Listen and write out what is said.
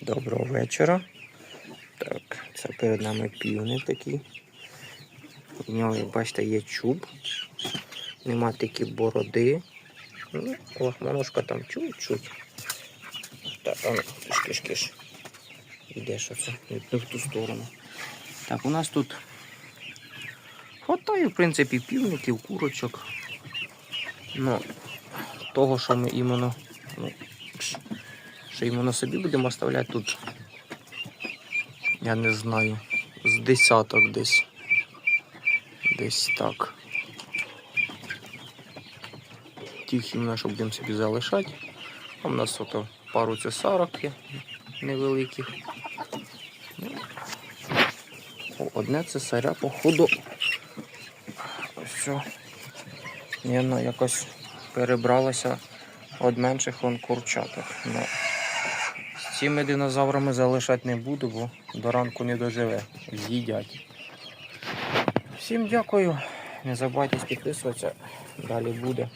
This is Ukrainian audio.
Доброго вечора. Так, це перед нами півник такий. У нього, як бачите, є чуб. Нема такі бороди. Ну, лахманушка там чуть-чуть. Так, а ну, киш, киш, киш. Йдеш оце, не в ту сторону. Так, у нас тут хватає, в принципі, півників, курочок. Ну, того, що ми іменно, ну, що іменно собі будемо оставляти тут. Я не знаю. З десяток десь. Десь так. Тих іменно, що будемо собі залишати. А в нас ото пару цесарок є невеликих. Ну, о, Одне цесаря, походу. Все. Ніно якось перебралася від менших вон курчаток. Ну, з цими динозаврами залишати не буду, бо до ранку не доживе. З'їдять. Всім дякую. Не забувайте підписуватися. Далі буде.